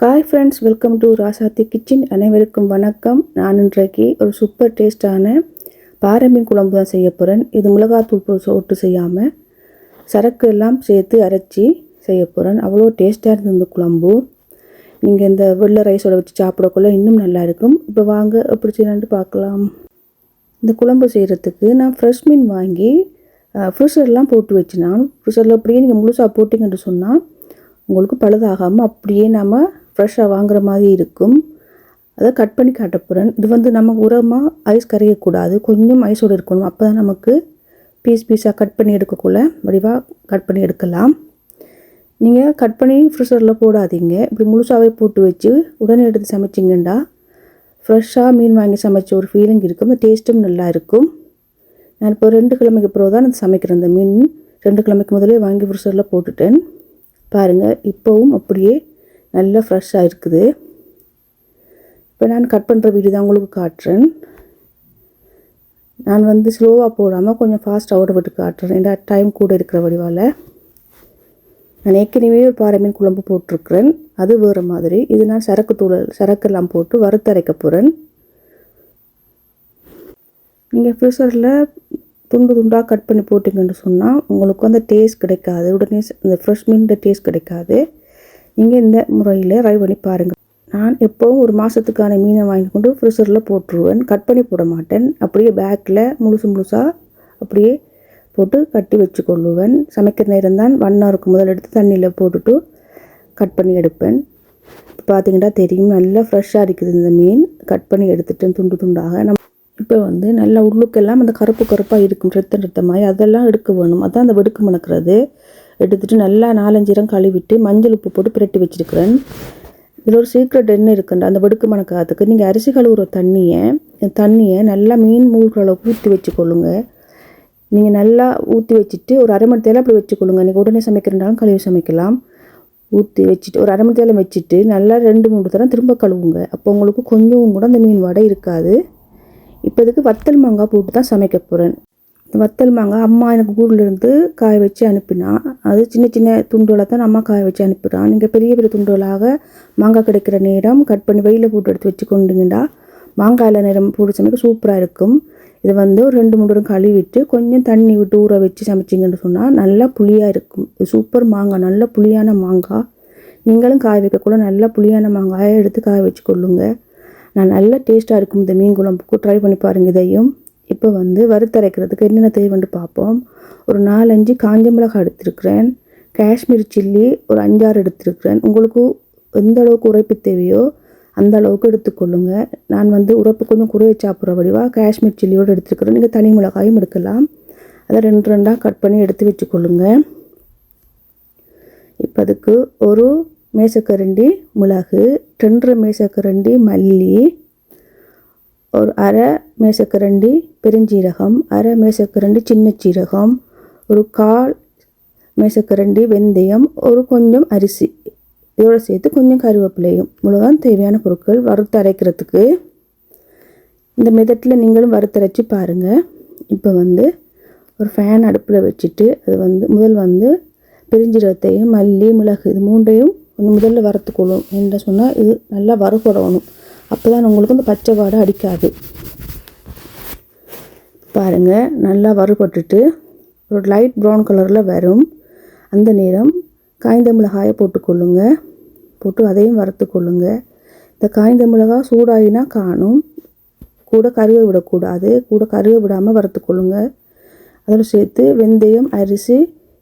Hi friends welcome to Rasathi kitchen அனைவருக்கும் வணக்கம். நான் இன்றைக்கு ஒரு சூப்பர் டேஸ்டான பாறை மீன் குழம்பு தான் செய்ய போகிறேன் இது மிளகாத்தூள் சோட்டு செய்யாமல் சரக்கு எல்லாம் சேர்த்து அரைச்சி செய்ய போகிறேன் அவ்வளோ டேஸ்ட்டாக இருந்தது இந்த குழம்பு. நீங்கள் இந்த வெள்ளை ரைஸோட வச்சு சாப்பிடக்குள்ள இன்னும் நல்லா இருக்கும். இப்போ வாங்க எப்படி செய்யலான்ட்டு பார்க்கலாம். இந்த குழம்பு செய்கிறதுக்கு நான் ஃப்ரெஷ் மீன் வாங்கி ஃப்ரிஷர்லாம் போட்டு வச்சுனா ஃப்ரிஷரில் அப்படியே நீங்கள் முழுசாக போட்டிங்கன்னு சொன்னால் உங்களுக்கு பழுதாகாமல் அப்படியே நம்ம ஃப்ரெஷ்ஷாக வாங்குற மாதிரி இருக்கும். அதை கட் பண்ணி காட்ட போகிறேன் இது வந்து நம்ம உரமாக ஐஸ் கரையக்கூடாது. கொஞ்சம் ஐஸோடு இருக்கணும். அப்போ தான் நமக்கு பீஸ் பீஸாக கட் பண்ணி எடுக்கக்குள்ள வடிவாக கட் பண்ணி எடுக்கலாம். நீங்கள் கட் பண்ணி ஃப்ரிஷரில் போடாதீங்க. இப்படி முழுசாகவே போட்டு வச்சு உடனே எடுத்து சமைச்சிங்கண்டா ஃப்ரெஷ்ஷாக மீன் வாங்கி சமைச்ச ஒரு ஃபீலிங் இருக்கும். அந்த டேஸ்ட்டும் நல்லா இருக்கும். நான் இப்போ ரெண்டு கிழமைக்கு பிறகு தான் நான் சமைக்கிறேன் இந்த மீன். ரெண்டு கிழமைக்கு முதலே வாங்கி ஃப்ரிஷரில் போட்டுட்டேன். பாருங்கள் இப்போவும் அப்படியே நல்லா ஃப்ரெஷ்ஷாக இருக்குது. இப்போ நான் கட் பண்ணுற வீடியோ தான் உங்களுக்கு காட்டுறேன். நான் வந்து ஸ்லோவாக போடாமல் கொஞ்சம் ஃபாஸ்ட்டாக ஓட விட்டு காட்டுறேன். ஏன்னா டைம் கூட இருக்கிற வடிவால். நான் ஏற்கனவே ஒரு பாறை மீன் குழம்பு போட்டிருக்கிறேன். அது வேறு மாதிரி. இது நான் சரக்கு தூள் சரக்கெல்லாம் போட்டு வறுத்தரைக்க போகிறேன் நீங்கள் ஃப்ரீசரில் துண்டு துண்டாக கட் பண்ணி போட்டிங்கன்னு சொன்னால் உங்களுக்கு அந்த டேஸ்ட் கிடைக்காது. உடனே இந்த ஃப்ரெஷ் மீன் டேஸ்ட் கிடைக்காது. நீங்கள் இந்த முறையில் ட்ரை பண்ணி பாருங்கள் நான் எப்போவும் ஒரு மாதத்துக்கான மீனை வாங்கி கொண்டு ஃப்ரீசரில் போட்டுருவேன். கட் பண்ணி போட மாட்டேன். அப்படியே பேக்கில் முழுசு முழுசாக அப்படியே போட்டு கட்டி வச்சு கொள்ளுவேன் சமைக்கிற நேரம் தான் வண்ணம் இருக்கும் முதல் எடுத்து தண்ணியில் போட்டுட்டு கட் பண்ணி எடுப்பேன். இப்போ பார்த்தீங்கன்னா தெரியும் நல்லா ஃப்ரெஷ்ஷாக இருக்குது இந்த மீன். கட் பண்ணி எடுத்துட்டேன் துண்டு துண்டாக. நம்ம இப்போ வந்து நல்லா உள்ளுக்கெல்லாம் அந்த கருப்பு கருப்பாக இருக்கும் ரத்த ரத்தமாய் அதெல்லாம் எடுக்க வேணும். அதான் அந்த வெடுக்கு மணக்கிறது. எடுத்துட்டு நல்லா நாலஞ்சிரம் கழுவிட்டு மஞ்சள் உப்பு போட்டு பிரட்டி வச்சிருக்கிறேன். இதில் ஒரு சீக்ரெட் என்ன இருக்குன்ற அந்த வெடுக்கு மணக்காதுக்கு நீங்கள் அரிசி கழுவுற தண்ணியை தண்ணியை நல்லா மீன் மூழ்கிற அளவுக்கு ஊற்றி வச்சுக்கொள்ளுங்க. நீங்கள் நல்லா ஊற்றி வச்சுட்டு ஒரு அரை மணி நேரம் அப்படி வச்சுக்கொள்ளுங்க. நீங்கள் உடனே சமைக்கிறனாலும் கழுவி சமைக்கலாம். ஊற்றி வச்சுட்டு ஒரு அரை மணி நேரம் வச்சுட்டு நல்லா ரெண்டு மூணு தரம் திரும்ப கழுவுங்க. அப்போ உங்களுக்கு கொஞ்சம் கூட அந்த மீன் வடை இருக்காது. இப்போ இதுக்கு வத்தல் மாங்காய் போட்டு தான் சமைக்க போகிறேன் வத்தல் மாங்காய் அம்மா எனக்கு ஊர்லேருந்து காய வச்சு அனுப்பினா அது சின்ன சின்ன துண்டுகளை தான் அம்மா காய வச்சு அனுப்பிடுறான் நீங்கள் பெரிய பெரிய துண்டுகளாக மாங்காய் கிடைக்கிற நேரம் கட் பண்ணி வெயிலில் போட்டு எடுத்து வச்சு கொண்டுங்கடா. மாங்காயில் நேரம் போட்டு சமைக்க சூப்பராக இருக்கும். இது வந்து ஒரு ரெண்டு மூணு தூரம் கழுவிட்டு கொஞ்சம் தண்ணி விட்டு ஊற வச்சு சமைச்சிங்கன்னு சொன்னால் நல்லா புளியாக இருக்கும். இது சூப்பர் மாங்காய் நல்ல புளியான மாங்காய். நீங்களும் காய வைக்கக்கூட நல்ல புளியான மாங்காயை எடுத்து காய வச்சு கொள்ளுங்க. நான் நல்லா டேஸ்ட்டாக இருக்கும் இந்த மீன் குழம்புக்கு. ட்ரை பண்ணி பாருங்கள் இதையும். இப்போ வந்து வறுத்தரைக்கிறதுக்கு என்னென்ன தேவைன்னு பார்ப்போம். ஒரு நாலஞ்சு காஞ்ச மிளகாய் எடுத்திருக்கிறேன். காஷ்மீர் சில்லி ஒரு அஞ்சாறு எடுத்திருக்கிறேன். உங்களுக்கு எந்த அளவுக்கு உரைப்பு தேவையோ அந்த அளவுக்கு எடுத்துக்கொள்ளுங்க. நான் வந்து உரப்பு கொஞ்சம் குறைய சாப்பிட்ற வடிவாக காஷ்மீர் சில்லியோடு எடுத்துருக்கிறேன். நீங்கள் தனி மிளகாயும் எடுக்கலாம். அதை ரெண்டு ரெண்டாக கட் பண்ணி எடுத்து வச்சுக்கொள்ளுங்க. இப்போ அதுக்கு ஒரு மேசக்கரண்டி மிளகு ரெண்டரை மேசக்கரண்டி மல்லி ஒரு அரை மேசக்கரண்டி பெருஞ்சீரகம் அரை மேசக்கரண்டி சின்ன சீரகம் ஒரு கால் மேசக்கரண்டி வெந்தயம் ஒரு கொஞ்சம் அரிசி. இதோட சேர்த்து கொஞ்சம் கருவேப்பிலையும். இவ்வளோதான் தேவையான பொருட்கள். வறுத்து அரைக்கிறதுக்கு இந்த மெதட்டில் நீங்களும் வறுத்தரைச்சி பாருங்கள் இப்போ வந்து ஒரு ஃபேன் அடுப்பில் வச்சுட்டு அது வந்து முதல் வந்து பெருஞ்சீரகத்தையும் மல்லி மிளகு இது மூண்டையும் கொஞ்சம் முதல்ல வறுத்துக்கொள்ளும். என்ன சொன்னால் இது நல்லா வறுபடணும். அப்போ தான் உங்களுக்கு இந்த பச்சை வாடை அடிக்காது. பாருங்கள் நல்லா வறுபட்டுட்டு ஒரு லைட் ப்ரௌன் கலரில் வரும். அந்த நேரம் காய்ந்த மிளகாயை போட்டுக்கொள்ளுங்க போட்டு அதையும் வறுத்துக்கொள்ளுங்க இந்த காய்ந்த மிளகாய் சூடாகினா காணும். கூட கருவை விடக்கூடாது. கூட கருவை விடாமல் வறுத்துக்கொள்ளுங்க அதில் சேர்த்து வெந்தயம் அரிசி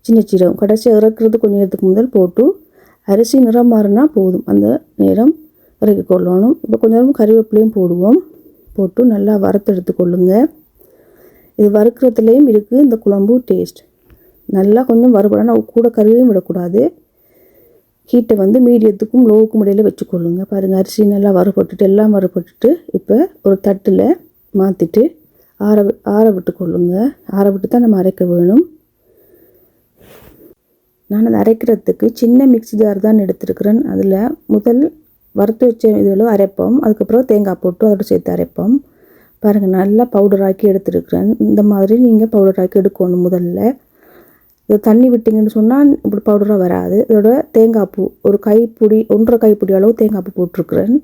சின்ன சீரகம். கடைசியாக இறக்குறது கொஞ்சம் நேரத்துக்கு முதல் போட்டு அரிசி நிறம் மாறினா போதும். அந்த நேரம் இறக்கி கொள்ளணும். இப்போ கொஞ்ச நேரம் கறிவேப்பிலையும் போடுவோம். போட்டு நல்லா வறுத்தெடுத்து கொள்ளுங்க இது வறுக்கிறதுலேயும் இருக்குது இந்த குழம்பு டேஸ்ட் நல்லா கொஞ்சம் வறுபடணும் கூட கருவையும் விடக்கூடாது. ஹீட்டை வந்து மீடியத்துக்கும் லோவுக்கும் இடையில் வச்சுக்கொள்ளுங்க. பாருங்கள் அரிசி நல்லா வறுபட்டுட்டு எல்லாம் வறுபட்டுட்டு இப்போ ஒரு தட்டில் மாற்றிட்டு ஆற ஆற விட்டு கொள்ளுங்க ஆற விட்டு தான் நம்ம அரைக்க வேணும். நான் அதை அரைக்கிறதுக்கு சின்ன மிக்ஸி ஜார் தான் எடுத்திருக்கிறேன். அதில் முதல் வறுத்து வச்ச இதுகளும் அரைப்போம். அதுக்கப்புறம் தேங்காய் போட்டு அதோட சேர்த்து அரைப்போம். பாருங்கள் நல்லா பவுடர் ஆக்கி இந்த மாதிரி நீங்கள் பவுடர் ஆக்கி எடுக்கணும் முதல்ல. இது தண்ணி விட்டிங்கன்னு சொன்னால் இப்படி பவுடராக வராது. இதோட தேங்காய் பூ ஒரு கைப்பிடி ஒன்றரை கைப்பிடி அளவு தேங்காய் பூ போட்டிருக்குறேன்.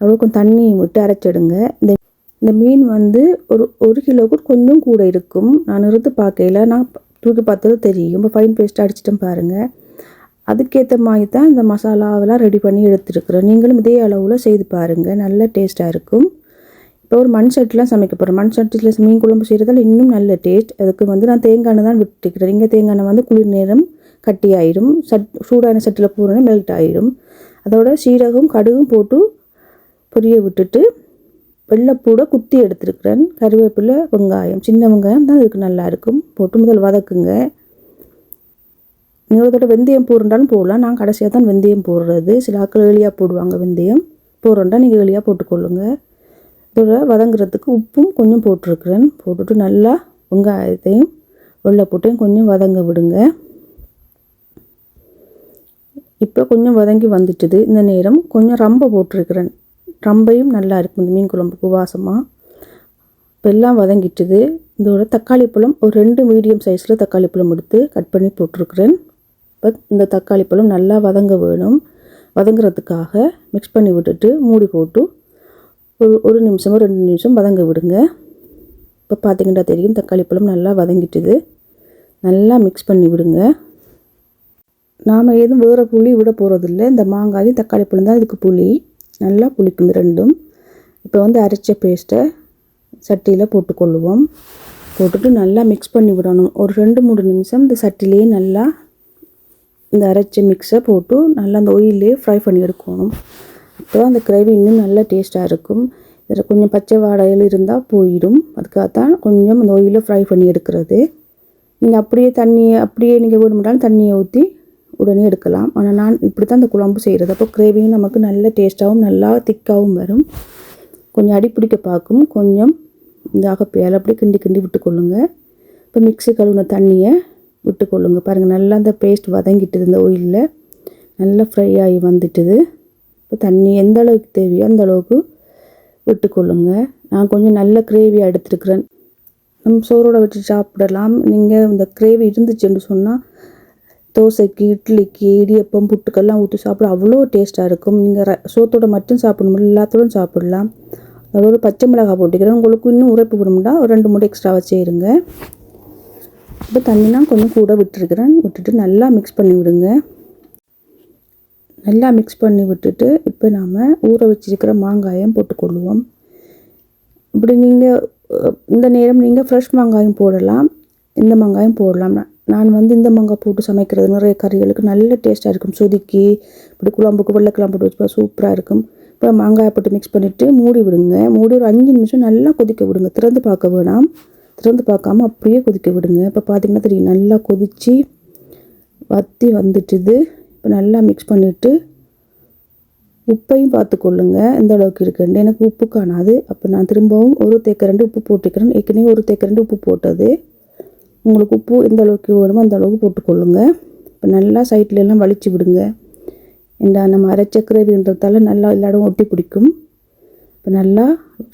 அவ்வளோ கொஞ்சம் தண்ணி விட்டு அரைச்சிடுங்க. இந்த இந்த மீன் வந்து ஒரு ஒரு கிலோவுக்கு கொஞ்சம் கூட இருக்கும். நான் நிறுத்து பார்க்கையில் நான் தூக்கி பார்த்தது தெரியும். இப்போ ஃபைன் பேஸ்ட் அடிச்சிட்டேன் பாருங்கள் அதுக்கேற்ற மாதிரி தான் இந்த மசாலாவெல்லாம் ரெடி பண்ணி எடுத்துருக்குறேன் நீங்களும் இதே அளவில் செய்து பாருங்கள் நல்ல டேஸ்ட்டாக இருக்கும். இப்போ ஒரு மண் சட்டிலாம் சமைக்க போகிறேன் மண் சட்டியில் மீன் குழம்பு செய்கிறதால இன்னும் நல்ல டேஸ்ட் அதுக்கு வந்து நான் தேங்காய் எண்ணெய் தான் விட்டுக்கிறேன். இங்கே தேங்காய் எண்ணெய் வந்து குளிர் நேரம் கட்டி ஆயிரும். சட் சூடான சட்டியில் போகிறோன்னா மெல்ட் ஆயிரும். அதோட சீரகம் கடுகும் போட்டு பொரிய விட்டுட்டு வெள்ளைப்பூடை குத்தி எடுத்துருக்குறேன். கருவேப்பிலை வெங்காயம் சின்ன வெங்காயம் தான் இதுக்கு நல்லா இருக்கும். போட்டு முதல் வதக்குங்க. இன்னொருத்தோட வெந்தயம் போடுறாலும் போடலாம். நான் கடைசியாக தான் வெந்தயம் போடுறது. சில ஆக்கள் எளியாக போடுவாங்க வெந்தயம். போடுறோண்டா நீங்கள் எளியாக போட்டுக்கொள்ளுங்க. இதோட வதங்குறதுக்கு உப்பும் கொஞ்சம் போட்டிருக்கிறேன். போட்டுட்டு நல்லா வெங்காயத்தையும் வெள்ளைப்பூட்டையும் கொஞ்சம் வதங்க விடுங்க. இப்போ கொஞ்சம் வதங்கி வந்துட்டுது. இந்த நேரம் கொஞ்சம் ரம்பை போட்டிருக்கிறேன். ரம்பையும் நல்லா இருக்கும் இந்த மீன் குழம்புக்கு வாசமாக இப்போ எல்லாம் வதங்கிட்டுது. இதோட தக்காளி பழம் ஒரு ரெண்டு மீடியம் சைஸில் தக்காளி பழம் எடுத்து கட் பண்ணி போட்டிருக்கிறேன். இப்போ இந்த தக்காளி பழம் நல்லா வதங்க வேணும். வதங்குறதுக்காக மிக்ஸ் பண்ணி விட்டுட்டு மூடி போட்டு ஒரு ஒரு நிமிஷமோ ரெண்டு நிமிஷம் வதங்க விடுங்க. இப்போ பார்த்திங்கன்னா தெரியும் தக்காளி பழம் நல்லா வதங்கிட்டுது. நல்லா மிக்ஸ் பண்ணி விடுங்க. நாம் எதுவும் வேறு புளி விட போகிறதில்ல இந்த மாங்காயும் தக்காளி பழம் தான் இதுக்கு புளி. நல்லா புளிக்கும் ரெண்டும். இப்போ வந்து அரைச்ச பேஸ்ட்டை சட்டியில் போட்டுக்கொள்ளுவோம். போட்டுட்டு நல்லா மிக்ஸ் பண்ணி விடணும். ஒரு ரெண்டு மூணு நிமிஷம் இந்த சட்டிலேயே நல்லா இந்த அரைச்ச மிக்ஸை போட்டு நல்லா அந்த ஒயிலே ஃப்ரை பண்ணி எடுக்கணும். அப்போ அந்த கிரேவி இன்னும் நல்ல டேஸ்ட்டாக இருக்கும். இதில் கொஞ்சம் பச்சை வாடையில் இருந்தால் போயிடும். அதுக்காக தான் கொஞ்சம் அந்த ஒயிலில் ஃப்ரை பண்ணி எடுக்கிறது. நீங்கள் அப்படியே தண்ணியை அப்படியே நீங்கள் வேணுமென்றாலும் தண்ணியை ஊற்றி உடனே எடுக்கலாம். ஆனால் நான் இப்படி தான் அந்த குழம்பு செய்கிறது அப்போ கிரேவியும் நமக்கு நல்ல டேஸ்ட்டாகவும் நல்லா திக்காகவும் வரும். கொஞ்சம் அடி பிடிக்க பார்க்கும். கொஞ்சம் இந்த அகப்பையால் அப்படியே கிண்டி கிண்டி விட்டுக்கொள்ளுங்க. இப்போ மிக்ஸி கழுவுன தண்ணியை விட்டுக்கொள்ளுங்க. பாருங்கள் நல்லா அந்த பேஸ்ட் வதங்கிட்டுது இந்த ஒயிலில் நல்லா ஃப்ரை ஆகி வந்துட்டுது. இப்போ தண்ணி எந்த அளவுக்கு தேவையோ அந்த அளவுக்கு விட்டுக்கொள்ளுங்க. நான் கொஞ்சம் நல்ல கிரேவியாக எடுத்துருக்குறேன். நம்ம சோறோட வச்சு சாப்பிடலாம். நீங்கள் இந்த கிரேவி இருந்துச்சுன்னு சொன்னால் தோசைக்கு இட்லிக்கு இடியப்பம் புட்டுக்கெல்லாம் ஊற்றி சாப்பிட அவ்வளோ டேஸ்ட்டாக இருக்கும். நீங்கள் ர சோத்தோட மட்டும் சாப்பிடணும். எல்லாத்தோடும் சாப்பிடலாம். அதோட பச்சை மிளகாய் போட்டுக்கிறேன். உங்களுக்கு இன்னும் உரைப்பு விடுமுண்டா ஒரு ரெண்டு மூட்டை எக்ஸ்ட்ரா வச்சுருங்க இப்போ தண்ணிலாம் கொஞ்சம் கூட விட்டுருக்குறேன். விட்டுட்டு நல்லா மிக்ஸ் பண்ணி விடுங்க. நல்லா மிக்ஸ் பண்ணி விட்டுட்டு இப்போ நாம் ஊற வச்சிருக்கிற மாங்காயம் போட்டுக்கொள்ளுவோம் இப்படி நீங்கள் இந்த நேரம் நீங்கள் ஃப்ரெஷ் மாங்காயம் போடலாம். இந்த மாங்காயம் போடலாம். நான் வந்து இந்த மாங்காய் போட்டு சமைக்கிறது நிறைய கறிகளுக்கு நல்ல டேஸ்ட்டாக இருக்கும். சொதுக்கி இப்படி குழம்புக்கு வெள்ளைக்கெல்லாம் போட்டு வச்சுப்பா சூப்பராக இருக்கும். இப்போ மாங்காயை போட்டு மிக்ஸ் பண்ணிவிட்டு மூடி விடுங்க. மூடி ஒரு அஞ்சு நிமிஷம் நல்லா கொதிக்க விடுங்க. திறந்து பார்க்க வேணாம். திறந்து பார்க்காம அப்படியே கொதிக்க விடுங்க. இப்போ பார்த்தீங்கன்னா தெரியும் நல்லா கொதித்து வத்தி வந்துட்டுது. இப்போ நல்லா மிக்ஸ் பண்ணிவிட்டு உப்பையும் பார்த்துக்கொள்ளுங்க. எந்த அளவுக்கு இருக்குன்னு எனக்கு உப்பு காணாது. அப்போ நான் திரும்பவும் ஒரு தேக்கரண்டு உப்பு போட்டுக்கிறேன். ஏற்கனவே ஒரு தேக்கரண்டு உப்பு போட்டது. உங்களுக்கு உப்பு எந்த அளவுக்கு வேணுமோ அந்த அளவுக்கு போட்டுக்கொள்ளுங்க. இப்போ நல்லா சைட்லெல்லாம் வலித்து வலிச்சு விடுங்க. இந்த நம்ம அரைச்ச கிரேவின்றதால நல்லா எல்லா இடம் ஒட்டி பிடிக்கும். இப்போ நல்லா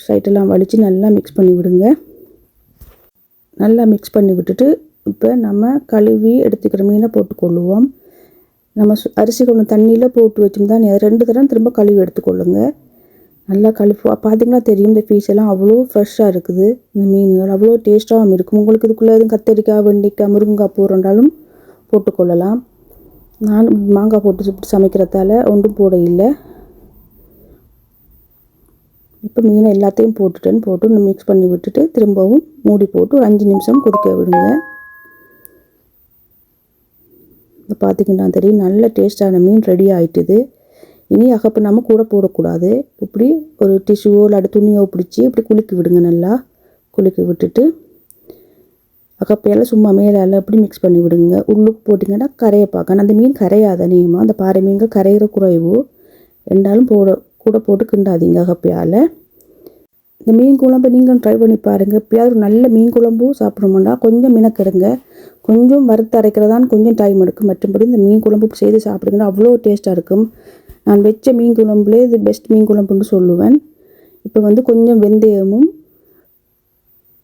சைட்டெல்லாம் வலித்து நல்லா மிக்ஸ் பண்ணி விடுங்க. நல்லா மிக்ஸ் பண்ணி விட்டுட்டு இப்போ நம்ம கழுவி எடுத்துக்கிற மீனை போட்டுக்கொள்ளுவோம். நம்ம சு- அரிசி கொண்டு தண்ணியில் போட்டு வச்சிருந்தா ரெண்டு தடவை திரும்ப கழுவி எடுத்துக்கொள்ளுங்க. நல்லா கழுவி பார்த்தீங்கன்னா தெரியும் இந்த பீஸ் எல்லாம் அவ்வளோ ஃப்ரெஷ்ஷாக இருக்குது இந்த மீன்கள். அவ்வளோ டேஸ்ட்டாகவும் இருக்கும். உங்களுக்கு இதுக்குள்ளே எதுவும் கத்தரிக்காய் வெண்டைக்காய் முருங்கைக்காய் போடுறாலும் போட்டுக்கொள்ளலாம். நான் மாங்காய் போட்டு சமைக்கிறதால ஒன்றும் போட இல்லை. இப்போ மீனை எல்லாத்தையும் போட்டுட்டேன்னு போட்டு மிக்ஸ் பண்ணி விட்டுட்டு திரும்பவும் மூடி போட்டு ஒரு அஞ்சு நிமிஷம் கொதிக்க விடுங்க. இப்போ பார்த்திங்கன்னா தெரியும் நல்ல டேஸ்டான மீன் ரெடி ஆகிட்டுது இனி அகப்பு நம்ம கூட போடக்கூடாது. இப்படி ஒரு டிஷ்யூவோ இல்லாட்டி துணியோ பிடிச்சி இப்படி குலுக்கி விடுங்க நல்லா. குலுக்கி விட்டுட்டு அகப்பையெல்லாம் சும்மா மேலே அப்படி மிக்ஸ் பண்ணி விடுங்க. உள்ளுக்கு போட்டிங்கன்னா கரையை பார்க்கணும் அந்த மீன் கரையாத நீமா அந்த பாறை மீன்கள் கரையிற குறைவு. ரெண்டாலும் போட கூட போட்டு கிண்டாதீங்க அகப்பையால். இந்த மீன் குழம்பு நீங்கள் ட்ரை பண்ணி பாருங்கள் எப்பயாவது ஒரு நல்ல மீன் குழம்பும் சாப்பிடணும்னா கொஞ்சம் மினக்கெடுங்க. கொஞ்சம் வறுத்து அரைக்கிறதான் கொஞ்சம் டைம் எடுக்கும். மற்றபடி இந்த மீன் குழம்பு செய்து சாப்பிடுங்கன்னா அவ்வளோ டேஸ்ட்டாக இருக்கும். நான் வச்ச மீன் குழம்புலே இது பெஸ்ட் மீன் குழம்புன்னு சொல்லுவேன். இப்போ வந்து கொஞ்சம் வெந்தயமும்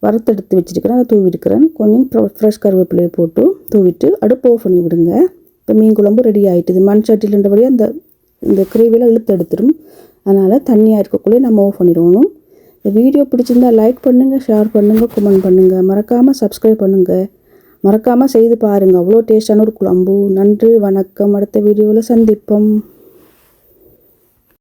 வறுத்தெடுத்து வச்சுருக்கிறேன். அதை தூவிட்டுக்கிறேன் கொஞ்சம் ஃப்ரெஷ் கருவேப்பிலையை போட்டு தூவிட்டு அடுப்பு ஆஃப் பண்ணி விடுங்க. இப்போ மீன் குழம்பு ரெடி ஆகிட்டுது மண் சட்டிலன்றபடியே அந்த இந்த கிரேவியெல்லாம் இழுத்து எடுத்துடும் அதனால் தண்ணியாக இருக்கக்குள்ளே நம்ம ஆஃப் பண்ணிடுவோம். இந்த வீடியோ பிடிச்சிருந்தா லைக் பண்ணுங்கள் ஷேர் பண்ணுங்கள் கமெண்ட் பண்ணுங்கள் மறக்காமல் சப்ஸ்கிரைப் பண்ணுங்கள் மறக்காமல் செய்து பாருங்கள் அவ்வளோ டேஸ்டான ஒரு குழம்பு. நன்றி வணக்கம். அடுத்த வீடியோவில் சந்திப்போம்.